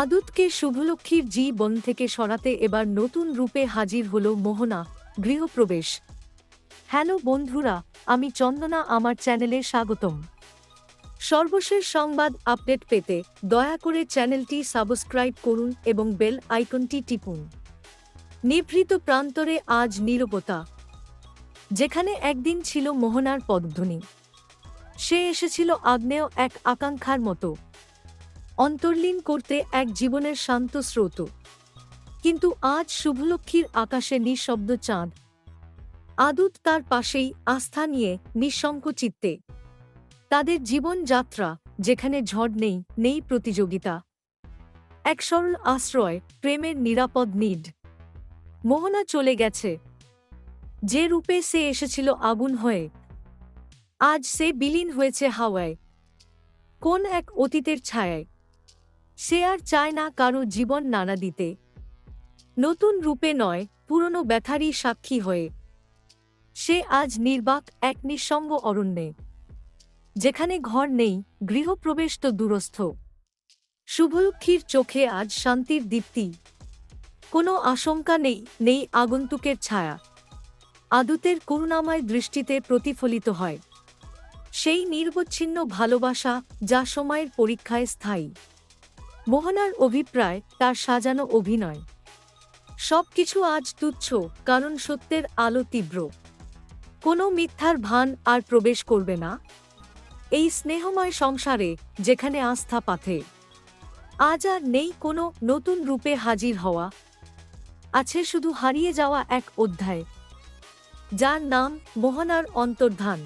আদুতকে শুভলক্ষ্মীর জীবন থেকে সরাতে এবার নতুন রূপে হাজির হল মোহনা, গৃহপ্রবেশ। হ্যালো বন্ধুরা, আমি চন্দনা, আমার চ্যানেলে স্বাগতম। সর্বশেষ সংবাদ আপডেট পেতে দয়া করে চ্যানেলটি সাবস্ক্রাইব করুন এবং বেল আইকনটি টিপুন। নিভৃত প্রান্তরে আজ নীরবতা, যেখানে একদিন ছিল মোহনার পদধ্বনি। সে এসেছিল আগ্নেয় এক আকাঙ্ক্ষার মতো। অন্তর্লীন করতে এক জীবনের শান্ত স্রোত। কিন্তু আজ শুভলক্ষ্মীর আকাশে নিঃশব্দ চাঁদ। আদুত তার পাশেই আস্থা নিয়ে নিঃশঙ্ক চিত্তে তাদের জীবনযাত্রা যেখানে ঝড় নেই নেই প্রতিযোগিতা। এক সরল আশ্রয়, প্রেমের নিরাপদ নিড। মোহনা চলে গেছে। যে রূপে সে এসেছিল আগুন হয়ে, আজ সে বিলীন হয়েছে হাওয়ায়। কোন এক অতীতের ছায়ায়। সে আর চায় না কারও জীবন নানা দিতে। নতুন রূপে নয়, পুরনো ব্যথারই সাক্ষী হয়ে। সে আজ নির্বাক এক নিঃসঙ্গ অরণ্যে, যেখানে ঘর নেই, গৃহপ্রবেশ তো দূরস্থ। শুভলক্ষীর চোখে আজ শান্তির দীপ্তি। কোনো আশঙ্কা নেই নেই আগন্তুকের ছায়া। আদুতের করুণাময় দৃষ্টিতে প্রতিফলিত হয়। সেই নির্বচ্ছিন্ন ভালোবাসা যা সময়ের পরীক্ষায় স্থায়ী। মোহনার অভিপ্রায়, তার সাজানো অভিনয়। সবকিছু আজ তুচ্ছ, কারণ সত্যের আলো তীব্র। কোনো মিথ্যার ভান আর প্রবেশ করবে না। এই স্নেহময় সংসারে, যেখানে আস্থা পাথে। আজ আর নেই কোনো নতুন রূপে হাজির হওয়া। আছে শুধু হারিয়ে যাওয়া এক অধ্যায়, যার নাম মোহনার অন্তর্ধান।